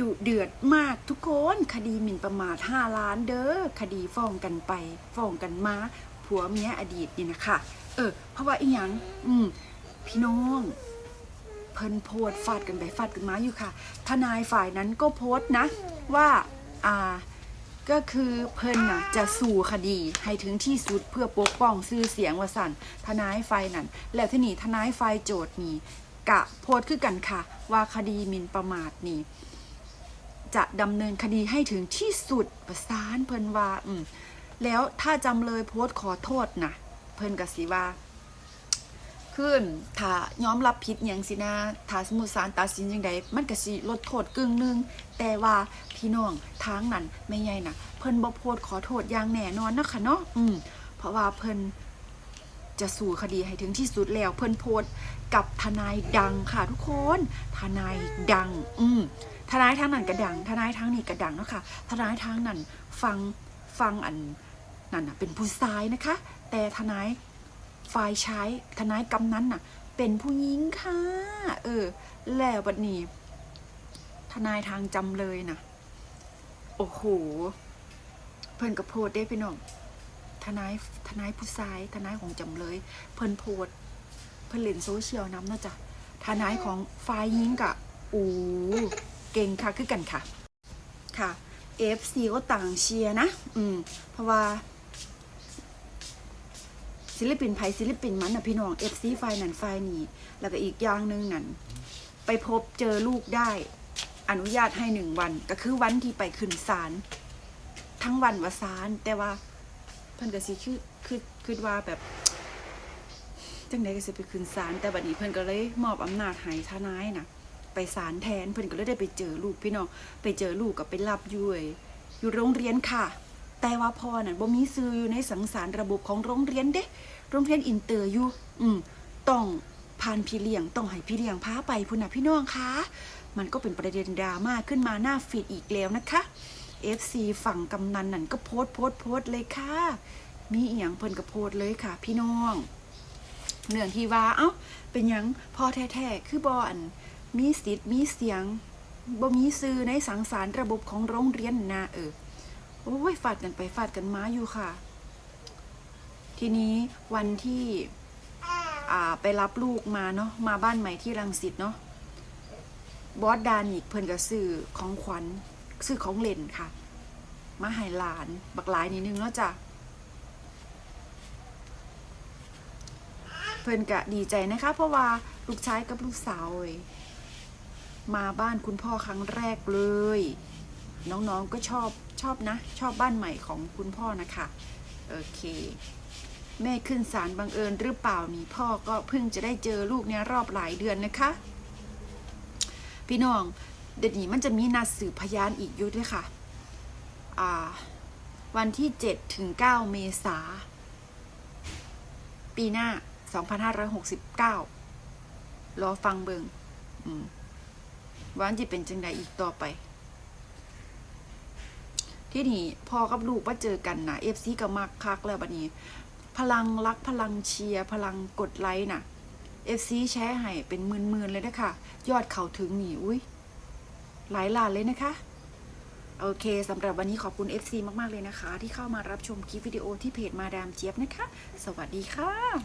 ดุเดือดมากทุกคนคดีหมิ่นประมาท5ล้านเด้อคดีฟ้องกันไปฟ้องกันมาผัวเมียอดีตนี่นะคะเออ เพราะว่าอีหยังอืมพี่น้องเพิ่นโพสต์ฟาดกันไปฟาดกันมาอยู่ค่ะ ทนายฝ่ายนั้นก็โพสต์นะ ว่าอ่าก็คือเพิ่นน่ะจะสู่คดีให้ถึงที่สุดเพื่อปกป้องชื่อเสียงว่าสันทนายฝ่ายนั้นแล้วที่นี่ทนายฝ่ายโจทย์นี่กะโพสต์คือกันค่ะ ว่าคดีหมิ่นประมาทนี่ จะดำเนินคดีให้ถึงที่สุดประสานเพิ่นว่าอืมแล้วถ้าจำเลยโพสต์ขอโทษนะเพิ่นก็สิว่าขึ้นถ้ายอมรับผิดหยังสินะถ้าสมมุติศาลตัดสินจังใดมันก็สิลดโทษกึ่งหนึงแต่ว่าพี่น้องทางนั้นไม่ใหญ่นะเพิ่นบ่โพสต์ขอโทษอย่างแน่นอนนะคะเนาะอืมเพราะว่าเพิ่น จะสู้คดีให้ถึงที่สุดแล้วเพิ่นโพสกับทนายดังค่ะทุกคน ทนายดัง อืมทนายทางนั้นก็ดัง ทนายทางนี้ก็ดังเนาะค่ะทนายทางนั้นฟังฟังอันนั่นน่ะเป็นผู้ชายนะคะ แต่ทนายฝ่ายชายทนายกำนั้นน่ะ เป็นผู้หญิงค่ะ เออ แล้วบัดนี้ ทนายทางจำเลยนะโอ้โห เพิ่นก็โพดได้พี่น้อง ทนายทนายผู้ชายทนายของจำเลย เพิ่นโพดเพิ่นเล่นโซเชียลน้ำเนาะจ้ะทนายของฝ่ายหญิงกะโอ้เก่งค่ะคือกันค่ะค่ะ FC ก็ต่างเชียร์นะ อืม เพราะว่า ศิลปินไผศิลปินมันนะพี่น้องเอฟซีไฟนั่นไฟนี่ แล้วก็อีกอย่างหนึ่งนั่น ไปพบเจอลูกได้ อนุญาตให้หนึ่งวัน ก็คือวันที่ไปขึ้นศาลทั้งวันว่าศาลแต่ว่า เพิ่นก็สิคือคือคือว่าแบบจังไดก็สิไปขึ้นศาลแต่บัดนี้เพิ่นก็เลยมอบอำนาจให้ทนายน่ะไปศาลแทนเพิ่นก็เลยได้ไปเจอลูกพี่น้องไปเจอลูกกับไปรับอยู่อยู่โรงเรียนค่ะ แต่ว่าพ่อน่ะบ่มีซื้ออยู่ในสังสารระบบของโรงเรียนเด้โรงเรียนอินเตอร์อยู่อืมต้องผ่านพี่เลี้ยงต้องให้พี่เลี้ยงพาไปพุ่นนะพี่น้องคะมันก็เป็นประเด็นดราม่าขึ้นมาหน้าฟีดอีกแล้วนะคะ FC ฝั่งกำนันนั่นก็โพส์โพส์โพส์เลยค่ะ มีเอียงเพิ่นก็โพส์เลยค่ะ พี่น้องเนื่องที่ว่าเอ้าเป็นยังพอแท้ๆคือบออันมีสิทธิ์มีเสียงบ่มีซื้อในสังสารระบบของโรงเรียนนะเออโอ้ยฟาดกันไปฟาดกันมาอยู่ค่ะ ทีนี้วันที่อ่าไปรับลูกมาเนาะมาบ้านใหม่ที่รังสิตเนาะบอสดานิกเพิ่นก็ซื้อของขวัญ ซื้อของเล่นค่ะ มาให้หลาน บักหลายนิดนึงเนาะจ้ะเพิ่อนก็ดีใจนะคะ เพราะว่าลูกชายกับลูกสาวมาบ้านคุณพ่อครั้งแรกเลย น้องๆก็ชอบชอบนะ ชอบบ้านใหม่ของคุณพ่อนะคะโอเค แม่ขึ้นศาลบังเอิญหรือเปล่านี่พ่อก็เพิ่งจะได้เจอลูกเนี่ยรอบหลายเดือนนะคะ พี่น้อง เดี๋ยวนี้มันจะมีนัดสืบพยานอีกอยุด้วยค่ะ อ่า วันที่7ถึง9เมษา ปีหน้า2569รอฟังเบิงวันจะเป็นจังใดอีกต่อไป ที่นี่พ่อกับลูกว่าเจอกันนะเอฟซีกับมักคักแล้วบัดนี้ พลังรักพลังเชียร์ พลังกดไลค์น่ะเอฟซีแชร์ให้เป็นหมื่นๆเลยนะคะยอดเขาถึงหนีอุ้ย หลายล้านเลยนะคะ โอเคสำหรับวันนี้ขอบคุณ FC มาก ๆ เลยนะคะ ที่เข้ามารับชมคลิปวิดีโอที่เพจมาดามเจี๊ยบนะคะ สวัสดีค่ะ